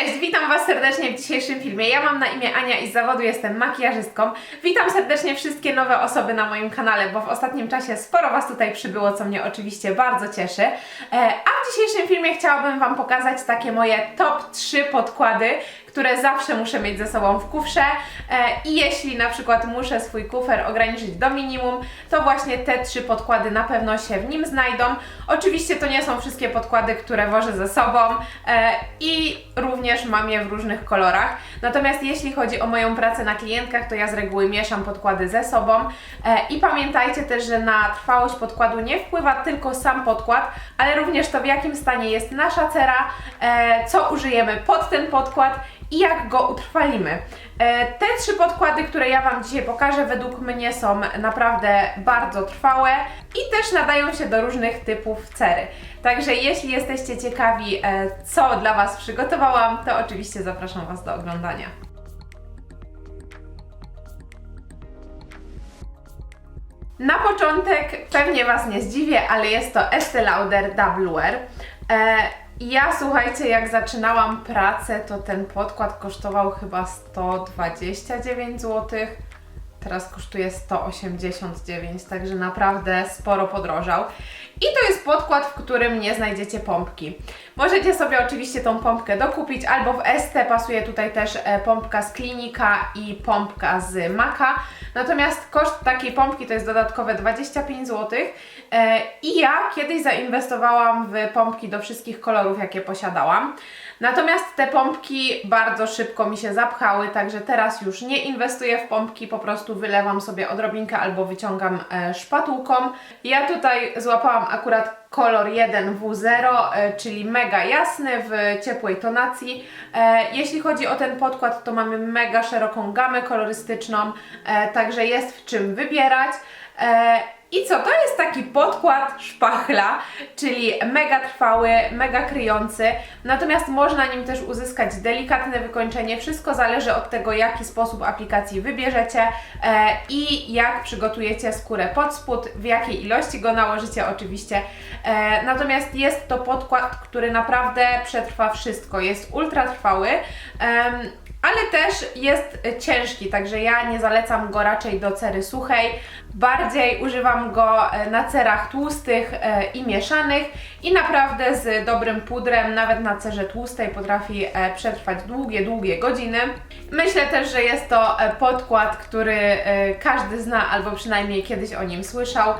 Cześć, witam Was serdecznie w dzisiejszym filmie. Ja mam na imię Ania i z zawodu jestem makijażystką. Witam serdecznie wszystkie nowe osoby na moim kanale, bo w ostatnim czasie sporo Was tutaj przybyło, co mnie oczywiście bardzo cieszy. E, A w dzisiejszym filmie chciałabym Wam pokazać takie moje top 3 podkłady, które zawsze muszę mieć ze sobą w kufrze e, i jeśli na przykład muszę swój kufer ograniczyć do minimum, to właśnie te trzy podkłady na pewno się w nim znajdą. Oczywiście to nie są wszystkie podkłady, które wożę ze sobą e, i również mam je w różnych kolorach. Natomiast jeśli chodzi o moją pracę na klientkach, to ja z reguły mieszam podkłady ze sobą e, i pamiętajcie też, że na trwałość podkładu nie wpływa tylko sam podkład, ale również to w jakim stanie jest nasza cera, e, co użyjemy pod ten podkład i jak go utrwalimy. E, Te trzy podkłady, które ja Wam dzisiaj pokażę, według mnie są naprawdę bardzo trwałe i też nadają się do różnych typów cery. Także jeśli jesteście ciekawi, e, co dla Was przygotowałam, to oczywiście zapraszam Was do oglądania. Na początek pewnie Was nie zdziwię, ale jest to Estee Lauder Double Wear. Ja słuchajcie, jak zaczynałam pracę, to ten podkład kosztował chyba 129 zł. Teraz kosztuje 189, także naprawdę sporo podrożał. I to jest podkład, w którym nie znajdziecie pompki. Możecie sobie oczywiście tą pompkę dokupić, albo w ST pasuje tutaj też e, pompka z Klinika i pompka z Maka. Natomiast koszt takiej pompki to jest dodatkowe 25 zł. E, I ja kiedyś zainwestowałam w pompki do wszystkich kolorów, jakie posiadałam. Natomiast te pompki bardzo szybko mi się zapchały, także teraz już nie inwestuję w pompki, po prostu wylewam sobie odrobinkę albo wyciągam e, szpatułką. Ja tutaj złapałam akurat kolor 1W0, e, czyli mega jasny w ciepłej tonacji. E, Jeśli chodzi o ten podkład, to mamy mega szeroką gamę kolorystyczną, także jest w czym wybierać. E, I co? To jest taki podkład szpachla, czyli mega trwały, mega kryjący, natomiast można nim też uzyskać delikatne wykończenie. Wszystko zależy od tego, jaki sposób aplikacji wybierzecie e, i jak przygotujecie skórę pod spód, w jakiej ilości go nałożycie oczywiście. E, natomiast jest to podkład, który naprawdę przetrwa wszystko. Jest ultra trwały. em, ale też jest ciężki, także ja nie zalecam go raczej do cery suchej. Bardziej używam go e, na cerach tłustych e, i mieszanych i naprawdę z dobrym pudrem, nawet na cerze tłustej potrafi e, przetrwać długie, długie godziny. Myślę też, że jest to podkład, który każdy zna albo przynajmniej kiedyś o nim słyszał.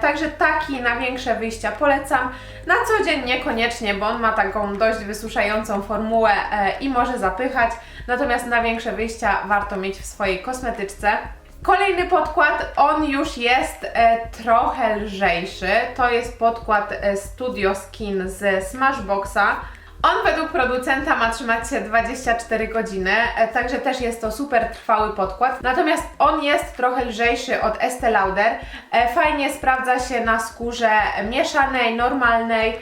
Także taki na większe wyjścia polecam. Na co dzień niekoniecznie, bo on ma taką dość wysuszającą formułę i może zapychać. Natomiast na większe wyjścia warto mieć w swojej kosmetyczce. Kolejny podkład, on już jest e, trochę lżejszy. To jest podkład e, Studio Skin z Smashboxa. On według producenta ma trzymać się 24 godziny, e, także też jest to super trwały podkład. Natomiast on jest trochę lżejszy od Estee Lauder. E, Fajnie sprawdza się na skórze mieszanej, normalnej.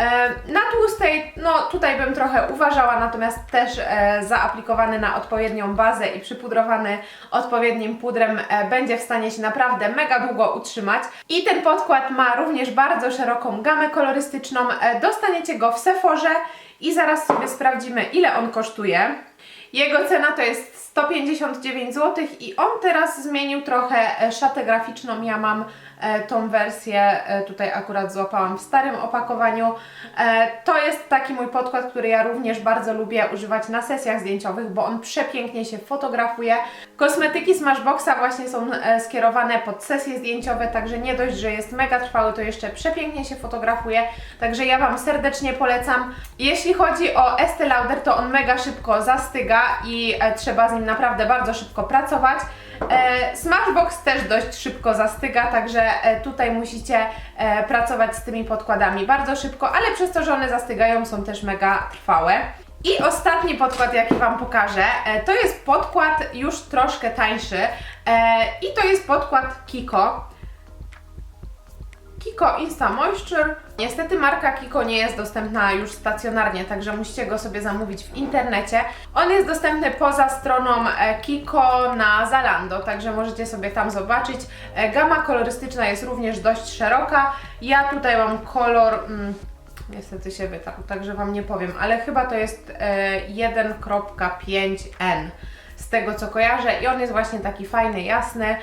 E, Na tłustej, no tutaj bym trochę uważała, natomiast też e, zaaplikowany na odpowiednią bazę i przypudrowany odpowiednim pudrem e, będzie w stanie się naprawdę mega długo utrzymać. I ten podkład ma również bardzo szeroką gamę kolorystyczną. E, Dostaniecie go w Sephorze i zaraz sobie sprawdzimy ile on kosztuje. Jego cena to jest 159 zł i on teraz zmienił trochę e, szatę graficzną. Ja mam e, tą wersję, e, tutaj akurat złapałam w starym opakowaniu. To jest taki mój podkład, który ja również bardzo lubię używać na sesjach zdjęciowych, bo on przepięknie się fotografuje. Kosmetyki Smashboxa właśnie są skierowane pod sesje zdjęciowe, także nie dość, że jest mega trwały, to jeszcze przepięknie się fotografuje, także ja Wam serdecznie polecam. Jeśli chodzi o Estee Lauder, to on mega szybko zastyga i e, trzeba z nim naprawdę bardzo szybko pracować. E, Smashbox też dość szybko zastyga, także e, tutaj musicie pracować z tymi podkładami bardzo szybko, ale przez to, że one zastygają, są też mega trwałe. I ostatni podkład, jaki Wam pokażę, to jest podkład już troszkę tańszy i to jest podkład Kiko. Kiko Insta Moisture. Niestety marka Kiko nie jest dostępna już stacjonarnie, także musicie go sobie zamówić w internecie. On jest dostępny poza stroną e, Kiko na Zalando, także możecie sobie tam zobaczyć. E, Gama kolorystyczna jest również dość szeroka. Ja tutaj mam kolor mm, niestety się wytarł, także Wam nie powiem, ale chyba to jest e, 1.5N z tego co kojarzę i on jest właśnie taki fajny, jasny.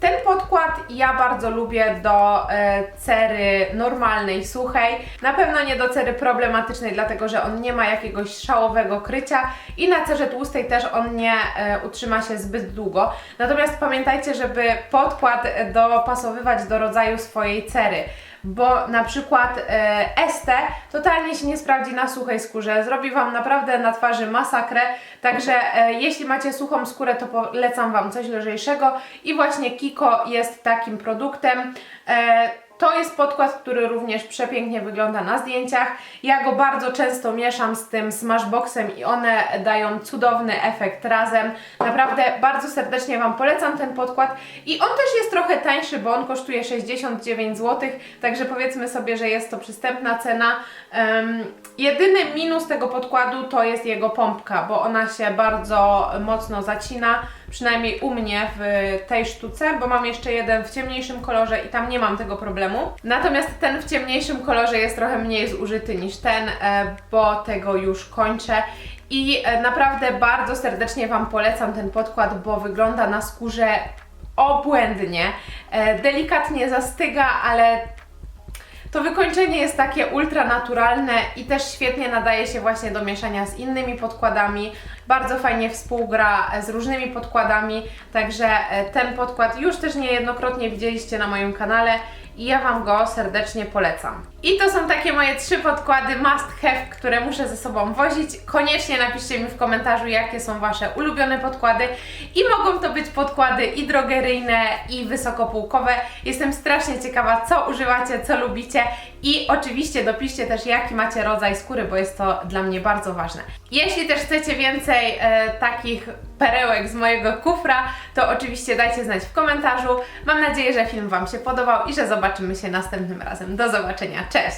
Ten podkład ja bardzo lubię do e, cery normalnej, suchej. Na pewno nie do cery problematycznej, dlatego że on nie ma jakiegoś szałowego krycia i na cerze tłustej też on nie e, utrzyma się zbyt długo. Natomiast pamiętajcie, żeby podkład e, dopasowywać do rodzaju swojej cery bo na przykład e, Este totalnie się nie sprawdzi na suchej skórze, zrobi Wam naprawdę na twarzy masakrę, także e, jeśli macie suchą skórę, to polecam Wam coś lżejszego. I właśnie Kiko jest takim produktem. E, to jest podkład, który również przepięknie wygląda na zdjęciach. Ja go bardzo często mieszam z tym Smashboxem i one dają cudowny efekt razem. Naprawdę bardzo serdecznie Wam polecam ten podkład i on też jest trochę tańszy, bo on kosztuje 69 zł, także powiedzmy sobie, że jest to przystępna cena. Em, jedyny minus tego podkładu to jest jego pompka, bo ona się bardzo mocno zacina, przynajmniej u mnie w tej sztuce, bo mam jeszcze jeden w ciemniejszym kolorze i tam nie mam tego problemu. Natomiast ten w ciemniejszym kolorze jest trochę mniej zużyty niż ten, e, bo tego już kończę. I e, naprawdę bardzo serdecznie Wam polecam ten podkład, bo wygląda na skórze obłędnie. E, Delikatnie zastyga, ale to wykończenie jest takie ultra naturalne i też świetnie nadaje się właśnie do mieszania z innymi podkładami. Bardzo fajnie współgra z różnymi podkładami, także e, ten podkład już też niejednokrotnie widzieliście na moim kanale i ja Wam go serdecznie polecam. I to są takie moje trzy podkłady must have, które muszę ze sobą wozić. Koniecznie napiszcie mi w komentarzu, jakie są Wasze ulubione podkłady i mogą to być podkłady i drogeryjne, i wysokopółkowe. Jestem strasznie ciekawa, co używacie, co lubicie i oczywiście dopiszcie też, jaki macie rodzaj skóry, bo jest to dla mnie bardzo ważne. Jeśli też chcecie więcej e, takich perełek z mojego kufra, to oczywiście dajcie znać w komentarzu. Mam nadzieję, że film Wam się podobał i że zobaczymy się następnym razem. Do zobaczenia, cześć!